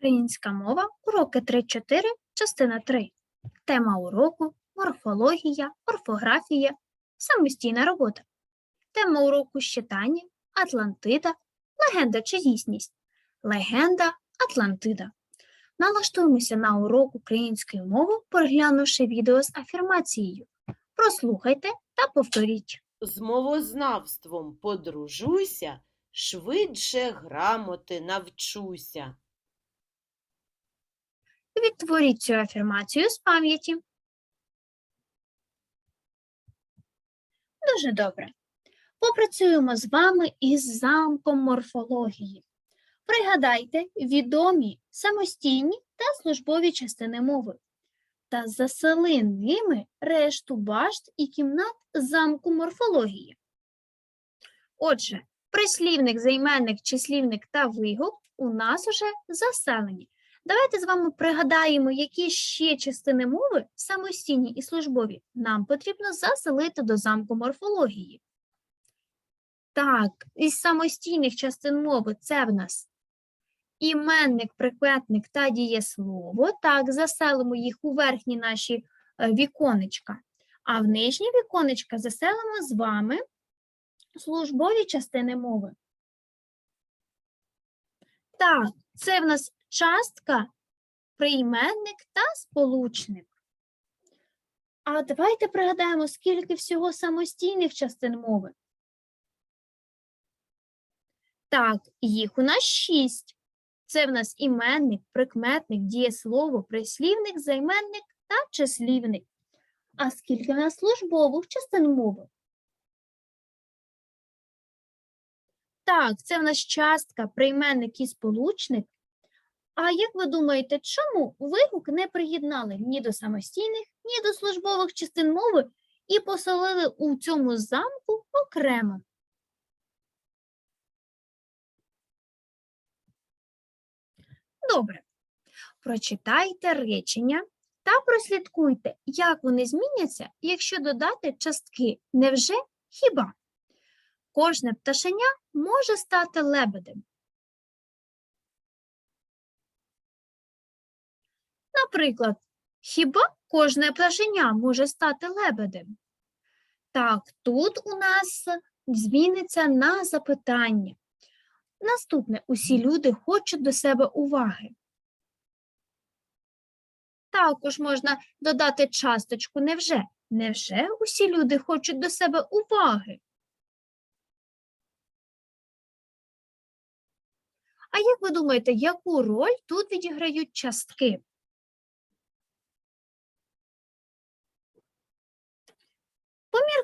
Українська мова, уроки 3-4, частина 3. Тема уроку морфологія, орфографія, самостійна робота. Тема уроку щитання, Атлантида, легенда чи дійсність. Легенда Атлантида. Налаштуємося на урок української мови, переглянувши відео з афірмацією. Прослухайте та повторіть. З мовознавством подружуся, швидше грамоти навчуся. Відтворіть цю афірмацію з пам'яті. Дуже добре. Попрацюємо з вами із замком морфології. Пригадайте відомі самостійні та службові частини мови та засели ними решту башт і кімнат замку морфології. Отже, прислівник, займенник, числівник та вигук у нас уже заселені. Давайте з вами пригадаємо, які ще частини мови, самостійні і службові, нам потрібно заселити до замку морфології. Так, із самостійних частин мови це в нас іменник, прикметник та дієслово. Так, заселимо їх у верхні наші е, віконечка. А в нижні віконечка заселимо з вами службові частини мови. Так, це в нас частка, прийменник та сполучник. А давайте пригадаємо, скільки всього самостійних частин мови. Так, їх у нас шість. Це в нас іменник, прикметник, дієслово, прислівник, займенник та числівник. А скільки в нас службових частин мови? Так, це в нас частка, прийменник і сполучник. А як ви думаєте, чому вигук не приєднали ні до самостійних, ні до службових частин мови і поселили у цьому замку окремо? Добре. Прочитайте речення та прослідкуйте, як вони зміняться, якщо додати частки невже хіба. Кожне пташеня може стати лебедем. Наприклад, хіба кожне пташеня може стати лебедем? Так, тут у нас зміниться на запитання. Наступне усі люди хочуть до себе уваги. Також можна додати часточку невже. Невже усі люди хочуть до себе уваги? А як ви думаєте, яку роль тут відіграють частки?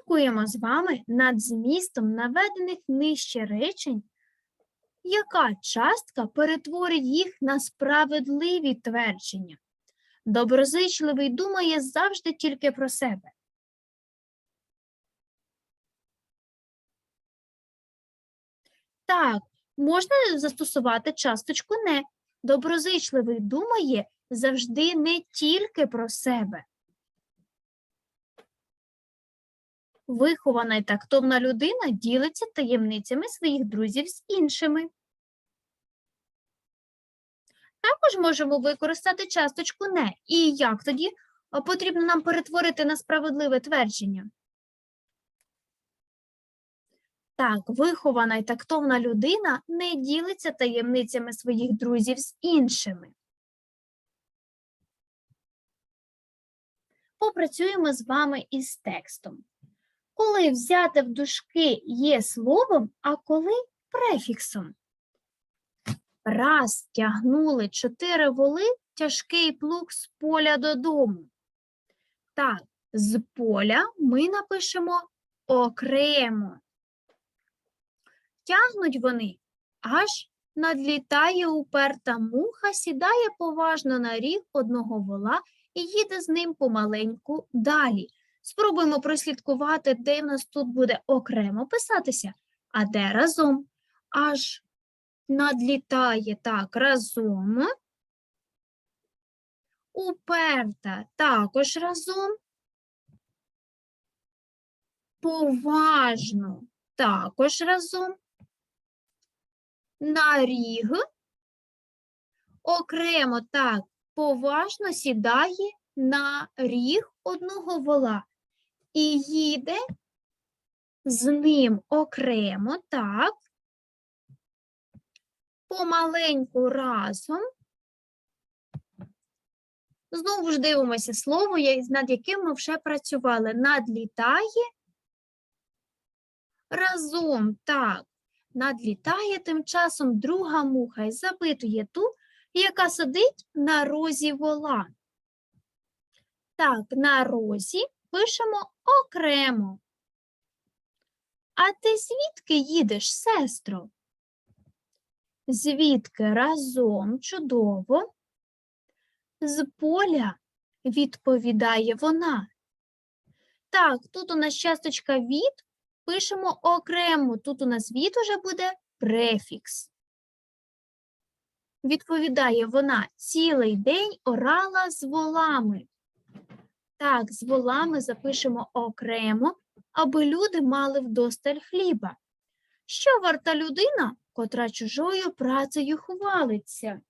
Поміркуємо з вами над змістом наведених нижче речень, яка частка перетворить їх на справедливі твердження. Доброзичливий думає завжди тільки про себе. Так, можна застосувати часточку не. Доброзичливий думає завжди не тільки про себе. Вихована і тактовна людина ділиться таємницями своїх друзів з іншими. Також можемо використати часточку не. І як тоді потрібно нам перетворити на справедливе твердження? Так, вихована і тактовна людина не ділиться таємницями своїх друзів з іншими. Попрацюємо з вами із текстом. Коли взяте в дужки є словом, а коли префіксом. Раз тягнули чотири воли тяжкий плуг з поля додому. Так, з поля ми напишемо окремо. Тягнуть вони, аж надлітає уперта муха, сідає поважно на ріг одного вола і їде з ним помаленьку далі. Спробуємо прослідкувати, де в нас тут буде окремо писатися, а де разом. Аж надлітає так разом. Уперта також разом. Поважно також разом. На ріг окремо так поважно сідає на ріг одного вола і їде з ним окремо, так, помаленьку разом. Знову ж дивимося слово, над яким ми вже працювали. Надлітає разом, так. Надлітає тим часом друга муха і запитує ту, яка сидить на розі вола. Так, на розі пишемо окремо. А ти звідки їдеш, сестро? Звідки разом чудово? З поля, відповідає вона. Так, тут у нас часточка від, пишемо окремо. Тут у нас від уже буде префікс. Відповідає вона, цілий день орала з волами. Так, з волами запишемо окремо, аби люди мали вдосталь хліба. Що варта людина, котра чужою працею хвалиться?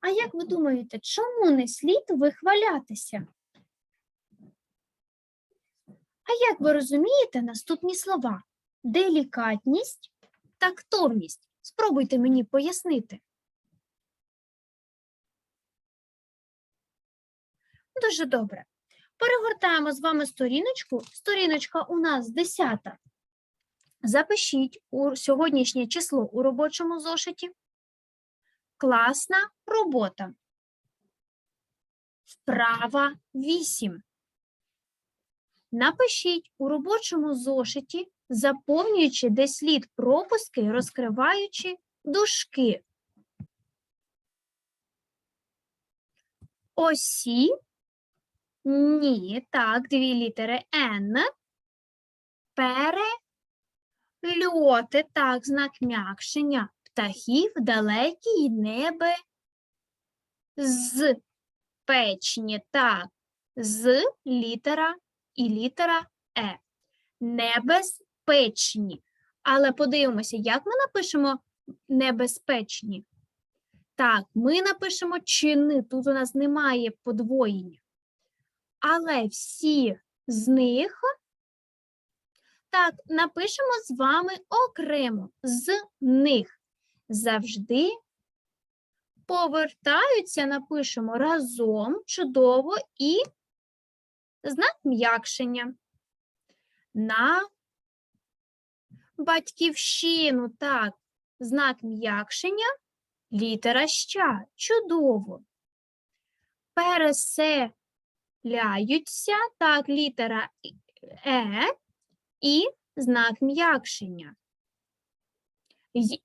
А як ви думаєте, чому не слід вихвалятися? А як ви розумієте наступні слова? Делікатність, тактовність. Спробуйте мені пояснити. Дуже добре. Перегортаємо з вами сторіночку. Сторіночка у нас 10. Запишіть у сьогоднішнє число у робочому зошиті. Класна робота. Вправа 8. Напишіть у робочому зошиті, заповнюючи де слід пропуски, розкриваючи дужки. Осі. Ні, так, дві літери Н. Перельоти, так, знак м'якшення. Птахів далекі й небе з печні, так, з літера і літера Е. Небезпечні. Але подивимося, як ми напишемо небезпечні. Так, ми напишемо чини, тут у нас немає подвоєння. Але всі з них, так, напишемо з вами окремо, з них. Завжди повертаються, напишемо разом, чудово і знак м'якшення. На батьківщину, так, знак м'якшення, літера ща, чудово. Переселяються, так, літера Е і знак м'якшення.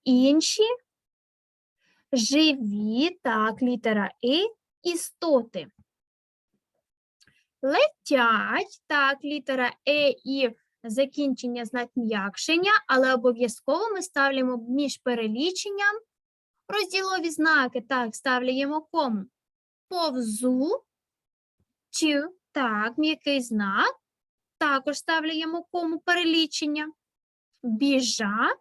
Інші живі, так, літера І, істоти. Летять, так, літера Е і закінчення знак м'якшення, але обов'язково ми ставимо між переліченням розділові знаки, так, ставляємо кому. Повзу, тю, так, м'який знак, також ставляємо кому перелічення. Біжа,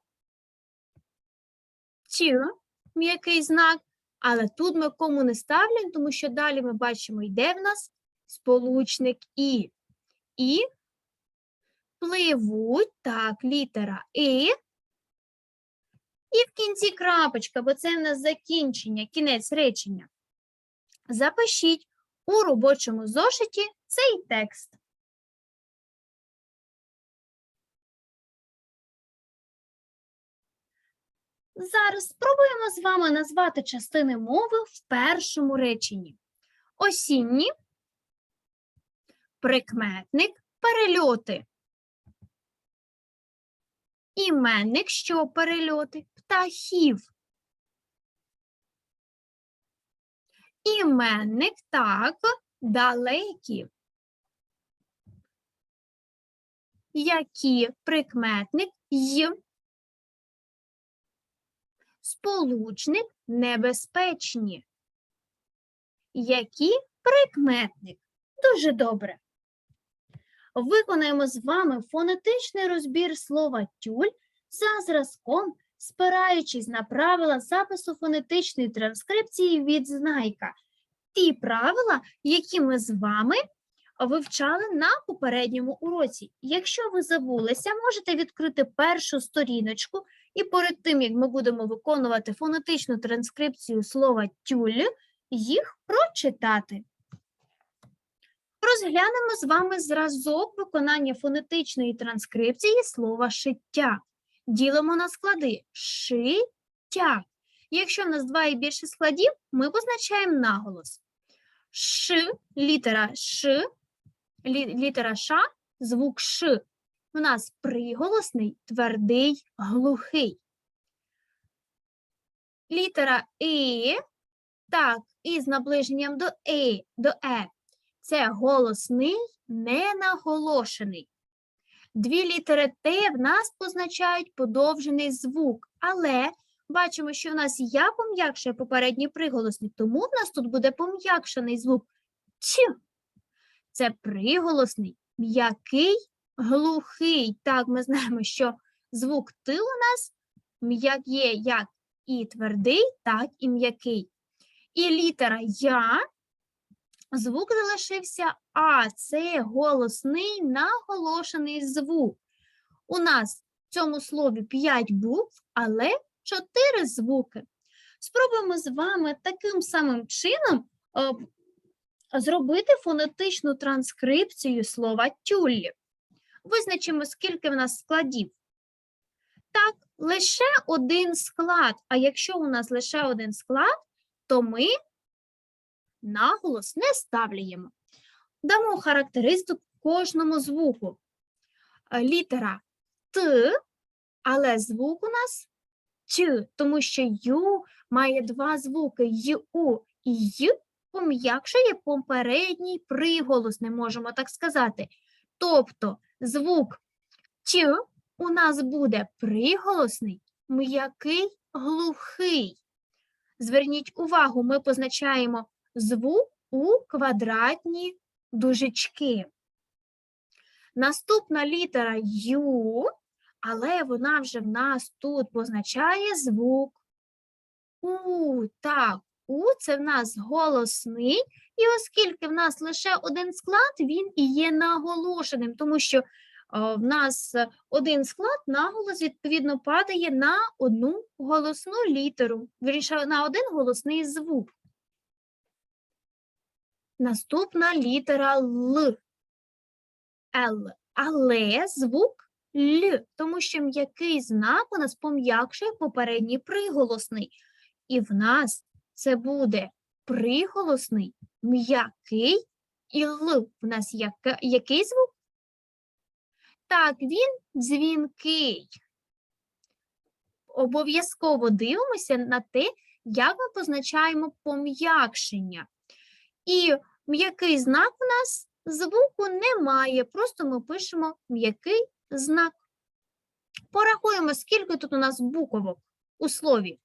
тю, м'який знак, але тут ми кому не ставляємо, тому що далі ми бачимо, йде в нас сполучник І. І пливуть, так, літера І. І в кінці крапочка, бо це в нас закінчення, кінець речення. Запишіть у робочому зошиті цей текст. Зараз спробуємо з вами назвати частини мови в першому реченні. Осінні, прикметник, перельоти. Іменник, що перельоти, птахів. Іменник, так, далекі. Які прикметник й. Сполучник небезпечні. Які прикметник? Дуже добре. Виконаємо з вами фонетичний розбір слова тюль за зразком спираючись на правила запису фонетичної транскрипції від знайка. Ті правила, які ми з вами вивчали на попередньому уроці. Якщо ви забулися, можете відкрити першу сторіночку і перед тим, як ми будемо виконувати фонетичну транскрипцію слова тюль, їх прочитати. Розглянемо з вами зразок виконання фонетичної транскрипції слова шиття. Ділимо на склади шиття. Якщо в нас два і більше складів, ми позначаємо наголос. Ш, літера Ш, лі- літера Ш, звук Ш. У нас приголосний, твердий, глухий. Літера І, так, і з наближенням до Е, до Е. Це голосний, ненаголошений. Дві літери Т в нас позначають подовжений звук, але бачимо, що в нас я пом'якшує попередній приголосний, тому в нас тут буде пом'якшений звук Ч. Це приголосний, м'який, глухий. Так, ми знаємо, що звук Т у нас м'як є як і твердий, так і м'який. І літера Я звук залишився А. Це голосний наголошений звук. У нас в цьому слові 5 букв, але 4 звуки. Спробуємо з вами таким самим чином е, зробити фонетичну транскрипцію слова тюль. Визначимо, скільки в нас складів. Так, лише один склад. А якщо у нас лише один склад, то ми наголос не ставляємо. Дамо характеристику кожному звуку. Е, Літера Т, але звук у нас Ч, тому що Ю має два звуки Ю і Й пом'якшує попередній приголос, не можемо так сказати. Тобто звук Ч у нас буде приголосний, м'який, глухий. Зверніть увагу, ми позначаємо звук у квадратні дужечки. Наступна літера Ю, але вона вже в нас тут позначає звук У. Так, У це в нас голосний, і оскільки в нас лише один склад, він і є наголошеним, тому що в нас один склад, наголос, відповідно, падає на одну голосну літеру, вірніше, на один голосний звук. Наступна літера Л. Л. Але звук Л, тому що м'який знак у нас пом'якшує попередній приголосний. І в нас це буде приголосний, м'який і Л. У нас яка, який звук? Так, він дзвінкий. Обов'язково дивимося на те, як ми позначаємо пом'якшення. І м'який знак у нас звуку немає, просто ми пишемо м'який знак. Порахуємо, скільки тут у нас буковок у слові.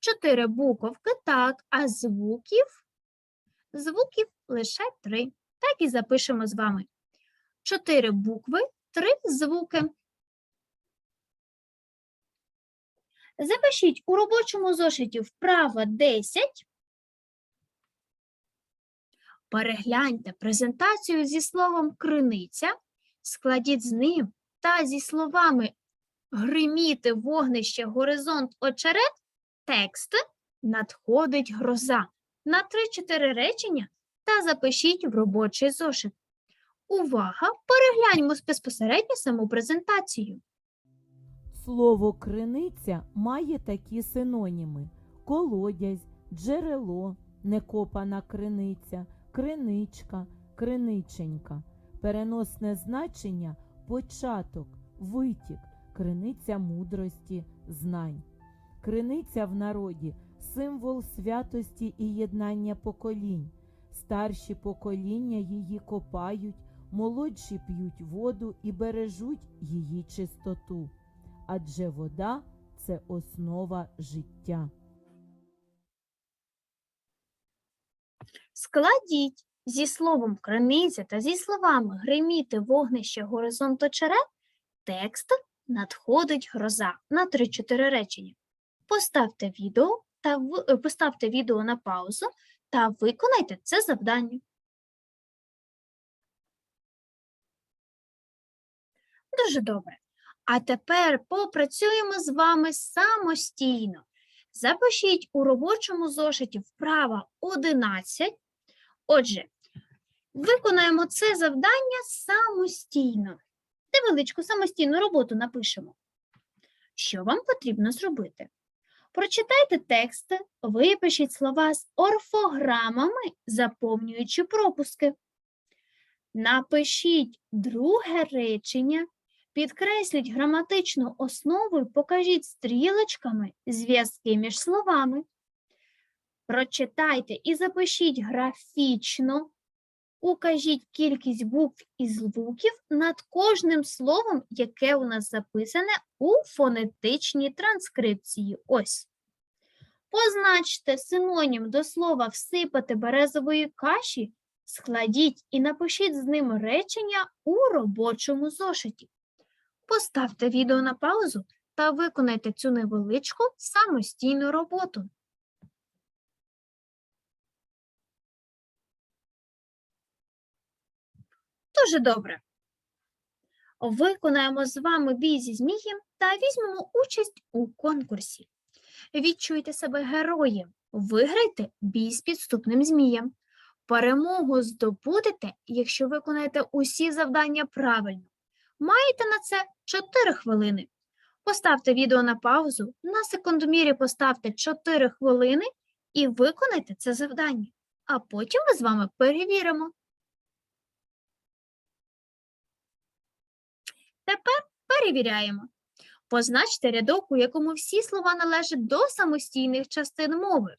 Чотири буковки, так, а звуків, звуків лише три. Так і запишемо з вами. Чотири букви, три звуки. Запишіть у робочому зошиті вправа 10 Перегляньте презентацію зі словом криниця, складіть з ним та зі словами гриміти вогнище, горизонт, очерет, текст надходить гроза на 3-4 речення та запишіть в робочий зошит. Увага! Перегляньмо безпосередньо саму презентацію. Слово криниця має такі синоніми: колодязь, джерело, некопана криниця, криничка, криниченька. Переносне значення початок, витік, криниця мудрості, знань. Криниця в народі символ святості і єднання поколінь. Старші покоління її копають, молодші п'ють воду і бережуть її чистоту адже вода це основа життя. Складіть зі словом криниця та зі словами гриміти вогнище горизонт очерет текст надходить гроза на 3-4 речення. Поставте відео та в- е, поставте відео на паузу та виконайте це завдання. Дуже добре. А тепер попрацюємо з вами самостійно. Запишіть у робочому зошиті вправа 11. Отже, виконаємо це завдання самостійно. Невеличку самостійну роботу напишемо. Що вам потрібно зробити? Прочитайте тексти, випишіть слова з орфограмами, заповнюючи пропуски. Напишіть друге речення, підкресліть граматичну основу і покажіть стрілочками зв'язки між словами. Прочитайте і запишіть графічно. Укажіть кількість букв і звуків над кожним словом, яке у нас записане у фонетичній транскрипції. Ось. Позначте синонім до слова всипати березової каші, складіть і напишіть з ним речення у робочому зошиті. Поставте відео на паузу та виконайте цю невеличку самостійну роботу. Дуже добре. Виконаємо з вами бій зі змієм та візьмемо участь у конкурсі. Відчуйте себе героєм, виграйте бій з підступним змієм. Перемогу здобудете, якщо виконаєте усі завдання правильно. Маєте на це 4 хвилини. Поставте відео на паузу, на секундомірі поставте 4 хвилини і виконайте це завдання. А потім ми з вами перевіримо. Тепер перевіряємо. Позначте рядок, у якому всі слова належать до самостійних частин мови.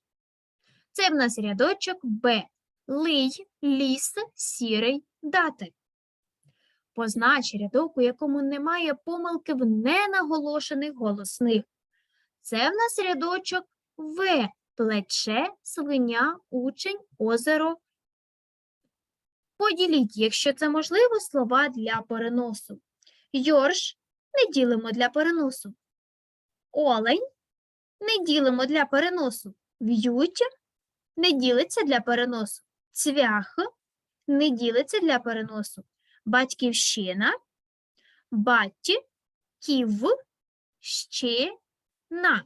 Це в нас рядочок Б. Лий, ліс, сірий, дати. Познач рядок, у якому немає помилки в ненаголошених голосних. Це в нас рядочок В. Плече, свиня, учень, озеро. Поділіть, якщо це можливо, слова для переносу. Йорш не ділимо для переносу. Олень не ділимо для переносу. В'ють не ділиться для переносу. Цвях не ділиться для переносу. Батьківщина, баті, ків, ще, на.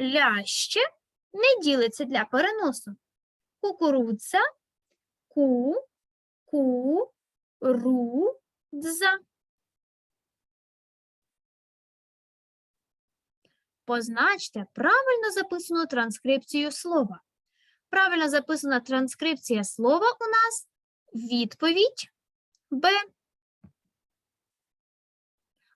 Ляще не ділиться для переносу. Кукурудза, ку, ку, ру, дза. Позначте правильно записану транскрипцію слова. Правильно записана транскрипція слова у нас відповідь Б.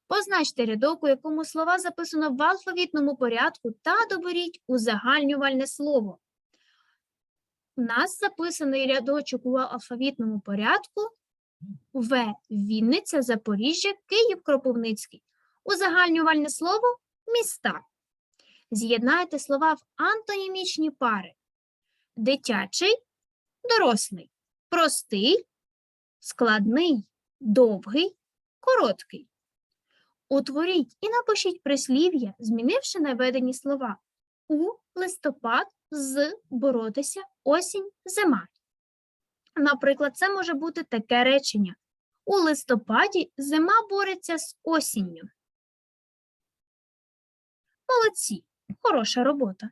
Позначте рядок, у якому слова записано в алфавітному порядку та доберіть узагальнювальне слово. У нас записаний рядочок у алфавітному порядку В. Вінниця, Запоріжжя, Київ, Кропивницький. Узагальнювальне слово міста. З'єднайте слова в антонімічні пари. Дитячий, дорослий, простий, складний, довгий, короткий. Утворіть і напишіть прислів'я, змінивши наведені слова у листопад з боротися, осінь, зима. Наприклад, це може бути таке речення: у листопаді зима бореться з осінню. Молодці, хороша робота.